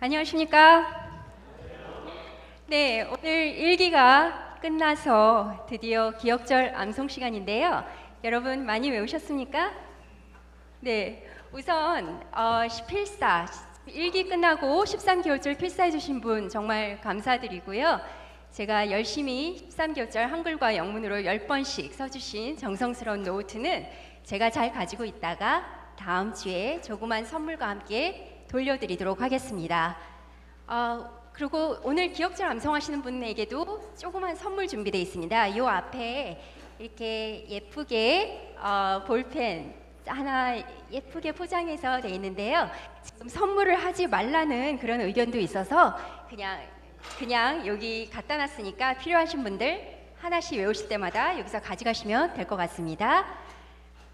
안녕하십니까? 네, 오늘 일기가 끝나서 드디어 기억절 암송 시간인데요. 여러분 많이 외우셨습니까? 네, 우선 어, 필사 일기 끝나고 13개월절 필사해 주신 분 정말 감사드리고요. 제가 열심히 13개월절 한글과 영문으로 10번씩 써주신 정성스러운 노트는 제가 잘 가지고 있다가 다음 주에 조그만 선물과 함께 돌려드리도록 하겠습니다. 어, 그리고 오늘 기억절 암송하시는 분에게도 조그만 선물 준비되어 있습니다. 이 앞에 이렇게 예쁘게 어, 볼펜 하나 예쁘게 포장해서 돼 있는데요. 지금 선물을 하지 말라는 그런 의견도 있어서 그냥 그냥 여기 갖다 놨으니까 필요하신 분들 하나씩 외우실 때마다 여기서 가져가시면 될 것 같습니다.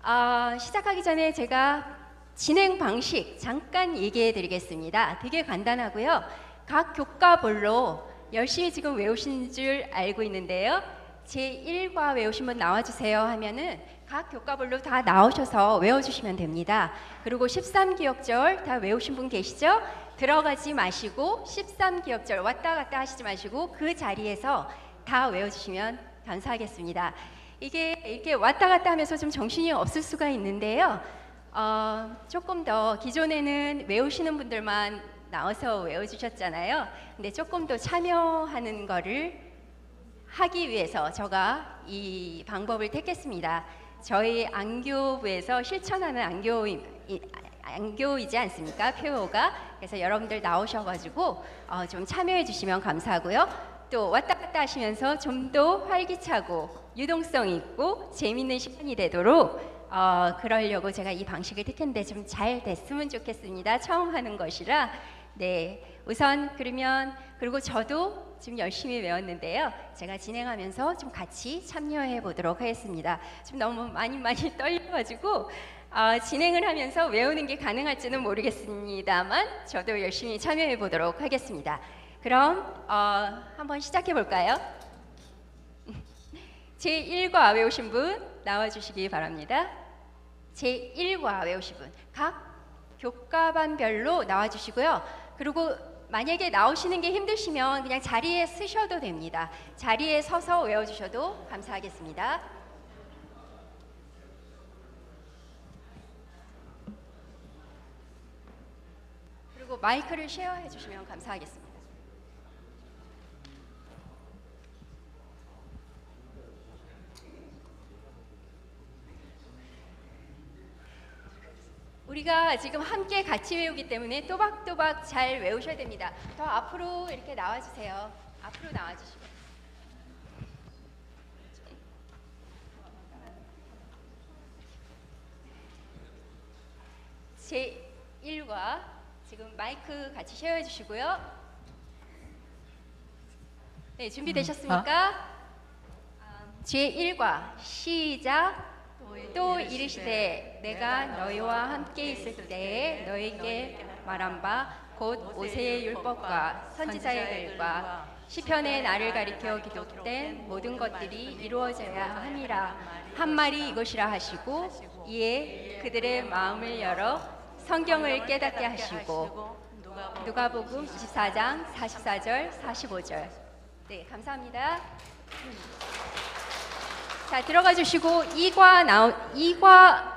어, 시작하기 전에 제가 진행 방식 잠깐 얘기해 드리겠습니다. 되게 간단하고요. 각 교과별로 열심히 지금 외우신 줄 알고 있는데요. 제1과 외우신 분 나와주세요 하면은 각 교과별로 다 나오셔서 외워주시면 됩니다. 그리고 13기억절 다 외우신 분 계시죠? 들어가지 마시고 13기억절 왔다 갔다 하시지 마시고 그 자리에서 다 외워주시면 감사하겠습니다. 이게 이렇게 왔다 갔다 하면서 좀 정신이 없을 수가 있는데요. 어, 조금 더 기존에는 외우시는 분들만 나와서 외워주셨잖아요. 근데 조금 더 참여하는 거를 하기 위해서 제가 이 방법을 택했습니다. 저희 안교부에서 실천하는 안교 안교이지 않습니까? 표어가 그래서 여러분들 나오셔가지고 어, 좀 참여해 주시면 감사하고요. 또 왔다 갔다 하시면서 좀 더 활기차고 유동성 있고 재밌는 시간이 되도록 어, 그러려고 제가 이 방식을 택했는데 좀 잘 됐으면 좋겠습니다. 처음 하는 것이라 네 우선 그러면 그리고 저도 지금 열심히 외웠는데요. 제가 진행하면서 좀 같이 참여해 보도록 하겠습니다. 지금 너무 많이 많이 떨려가지고 어, 진행을 하면서 외우는 게 가능할지는 모르겠습니다만 저도 열심히 참여해 보도록 하겠습니다. 그럼 어, 한번 시작해 볼까요? 제 1과 외우신 분 나와 주시기 바랍니다. 제 1과 외우신 분 각 교과반별로 나와 주시고요. 그리고 만약에 나오시는 게 힘드시면 그냥 자리에 쓰셔도 됩니다. 자리에 서서 외워 주셔도 감사하겠습니다. 그리고 마이크를 쉐어해 주시면 감사하겠습니다. 우리가 지금 함께 같이 외우기 때문에 또박또박 잘 외우셔야 됩니다. 더 앞으로 이렇게 나와주세요. 앞으로 나와주시고. 제 1과 지금 마이크 같이 쉐어해 주시고요. 네, 준비되셨습니까? 제 1과 시작. 또 이르시되 내가 너희와 함께 있을 때에 너희에게 말한 바 곧 모세의 율법과 선지자의 글과 시편의 나를 가리켜 기록된 모든 것들이 이루어져야 함이라 한 말이 이것이라 하시고 이에 그들의 마음을 열어 성경을 깨닫게 하시고 누가복음 24장 44절 45절 네 감사합니다. 자 들어가 주시고 이과 나오 이과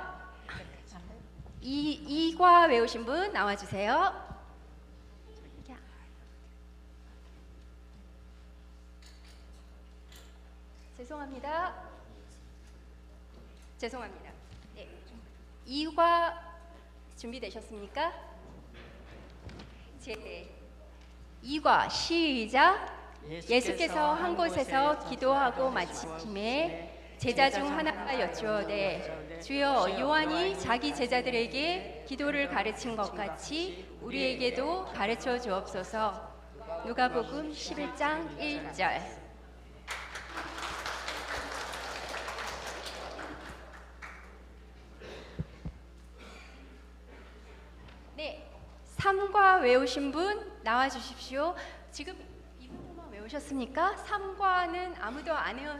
이 이과 외우신 분 나와 주세요. 죄송합니다. 죄송합니다. 네. 이과 준비되셨습니까? 제 2과 시작 예수께서 한 곳에서 기도하고 마침에 제자 중 하나가 여쭈어되 주여 요한이 자기 제자들에게 기도를 가르친 것 같이 우리에게도 가르쳐 주옵소서 누가복음 11장 1절 네, 3과 외우신 분 나와 주십시오. 지금 이 부분만 외우셨습니까? 3과는 아무도 안 외우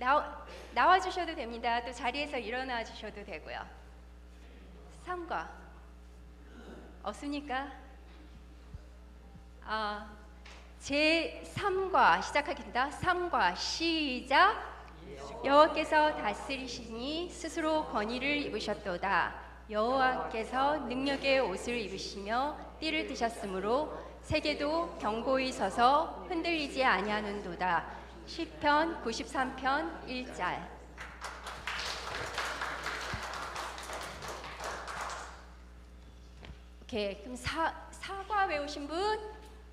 나와, 주셔도 됩니다. 또 자리에서 일어나 주셔도 되고요. 3과 없습니까? 아, 제 3과 시작하겠습니다. 3과 시작. 여호와께서 다스리시니 스스로 권위를 입으셨도다. 여호와께서 능력의 옷을 입으시며 띠를 드셨으므로 세계도 경고히 서서 흔들리지 아니하는도다. 시편 93편 1절. 오케이. 그럼 사, 사과 외우신 분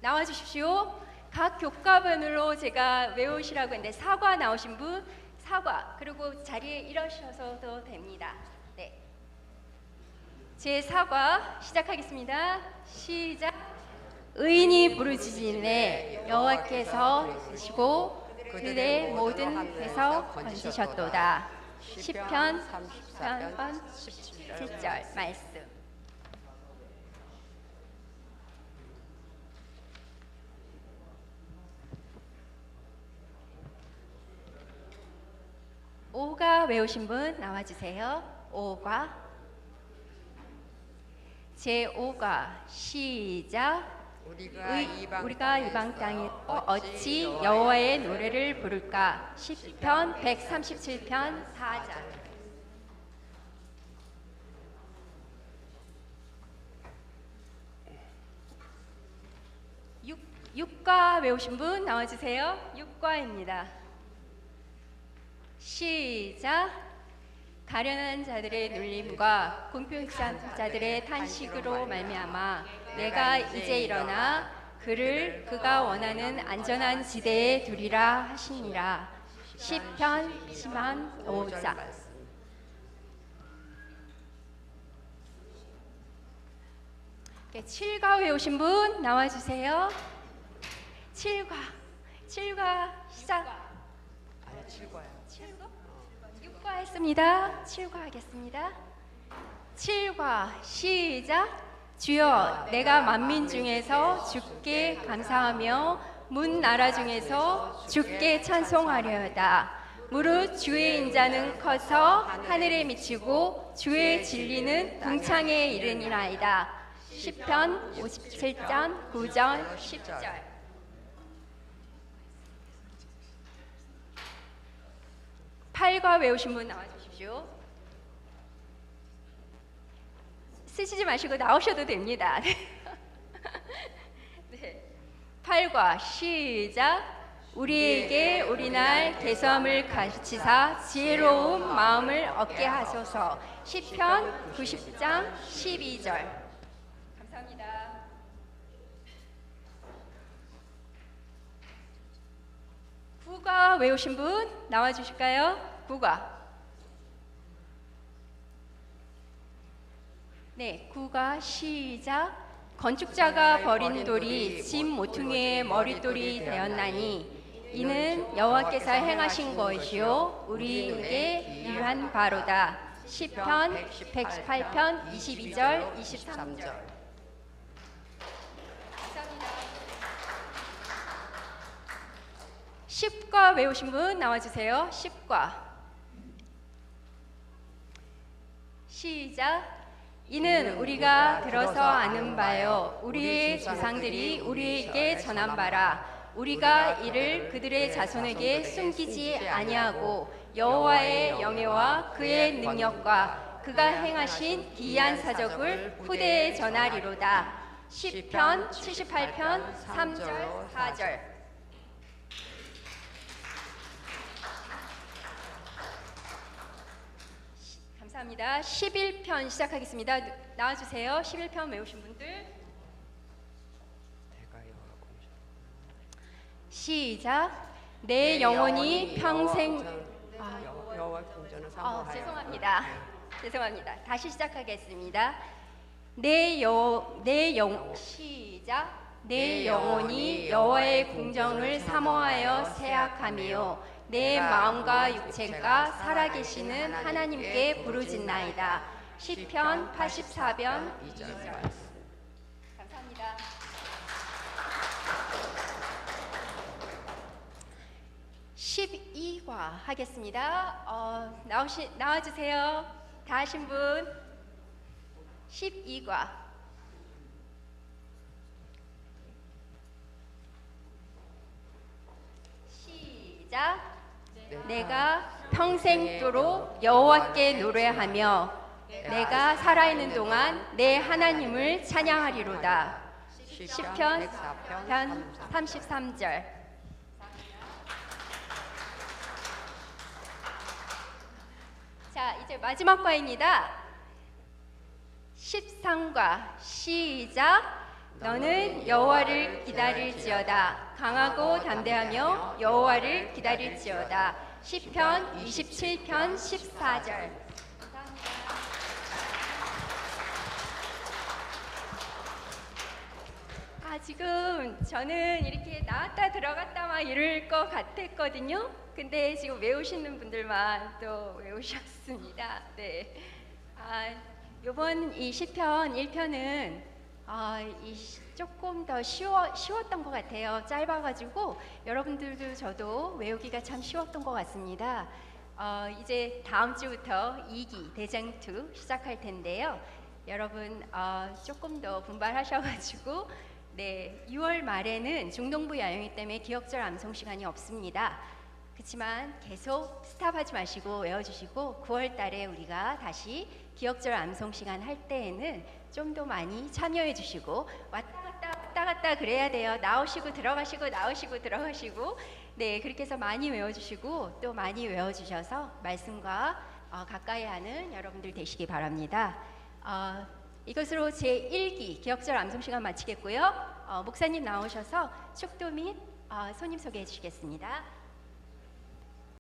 나와 주십시오. 각 교과번으로 제가 외우시라고 했는데 사과 나오신 분 사과 그리고 자리에 일어서셔도 됩니다. 네. 제 사과 시작하겠습니다. 시작. 의인이 부르짖으네 여호와께서 드시고 그들의 모든 데서 건지셨도다. 시편 33번 17절 말씀. 오가 외우신 분 나와주세요. 오가 제 5가 시작. 우리가 의- 이방 우리가 이방 땅에 어찌 여호와의 노래를 부를까? 시편 137편 4절. 육 육과 외우신 분 나와주세요. 육과입니다. 시작. 가련한 자들의 눌림과 공평한 자들의 탄식으로 말미암아 내가 이제 일어나 그를 그가 원하는 안전한 지대에 두리라 하시니라. 시편 10만 5장. 네, 7과 외우신 분 나와 주세요. 7과. 7과 시작. 아, 칠과야. 7과? 6과 했습니다. 7과 하겠습니다. 7과 시작. 주여 내가 만민 중에서 주께 감사하며 문 나라 중에서 주께 찬송하려다. 무릇 주의 인자는 커서 하늘에 미치고 주의 진리는 궁창에 이르니라이다. 시편 57장 9절 10절. 팔과 외우신 분 나와 주십시오. 쓰시지 마시고 나오셔도 됩니다. 네. 팔과 시작. 우리에게 우리날 개섬을 가르치사 지혜로운 마음을 얻게 하소서. 시편 90장 12절. 감사합니다. 구가 외우신 분 나와 주실까요? 구가. 네, 구가 시작. 건축자가 버린 돌이 짐 모퉁이의 머릿돌이 되었나니 이는 여호와께서 행하신 것이요 우리에게 유한 바로다. 시편 118편 22절 23절. 감사합니다. 10과 외우신 분 나와주세요. 10과. 시작. 이는 우리가 들어서 아는 바요. 우리의 조상들이 우리에게 전한 바라. 우리가 이를 그들의 자손에게 숨기지 아니하고 여호와의 영예와 그의 능력과 그가 행하신 기이한 사적을 후대에 전하리로다. 시편 78편 3절 4절. 감사합니다. 11편 시작하겠습니다. 나와주세요. 11편 외우신 분들. 시작. 내 영혼이 평생 아, 여호와, 공전을 어, 사모하여. 죄송합니다. 죄송합니다. 다시 시작하겠습니다. 내 여, 내 영, 시작. 내 영혼이 여호와의 궁정을 사모하여 세약하며 내 마음과 육체가 살아계시는 하나님께 부르짖나이다. 시편 84편 2절. 감사합니다. (12과) 하겠습니다 어, 나오시 나와주세요 다 하신 분 (12과) 내가 평생도록 여호와께 노래하며 내가 살아있는 동안 내 하나님을 찬양하리로다. 시편 104편 33절. 자, 이제 마지막 과입니다. 13과 시작. 너는 여호와를 기다릴지어다. 강하고 담대하며 여호와를 기다릴지어다. 시편 27편 14절. 아, 지금 저는 이렇게 나왔다 들어갔다 막 이럴 것 같았거든요. 근데 지금 외우시는 분들만 또 외우셨습니다. 네. 아, 요번 이 시편 1편은 아, 이 시- 조금 더 쉬워, 쉬웠던 것 같아요. 짧아가지고 여러분들도 저도 외우기가 참 쉬웠던 것 같습니다. 어, 이제 다음 주부터 2기 대장 2 시작할 텐데요. 여러분 어, 조금 더 분발하셔가지고 네 6월 말에는 중동부 야영이 때문에 기억절 암송 시간이 없습니다. 그렇지만 계속 스탑하지 마시고 외워주시고 9월 달에 우리가 다시 기억절 암송 시간 할 때에는 좀 더 많이 참여해 주시고 왔다 갔다 왔다 갔다 그래야 돼요. 나오시고 들어가시고 나오시고 들어가시고 네 그렇게 해서 많이 외워주시고 또 많이 외워주셔서 말씀과 어, 가까이 하는 여러분들 되시기 바랍니다. 어, 이것으로 제 1기 기억절 암송 시간 마치겠고요. 어, 목사님 나오셔서 축도 및 어, 손님 소개해 주시겠습니다.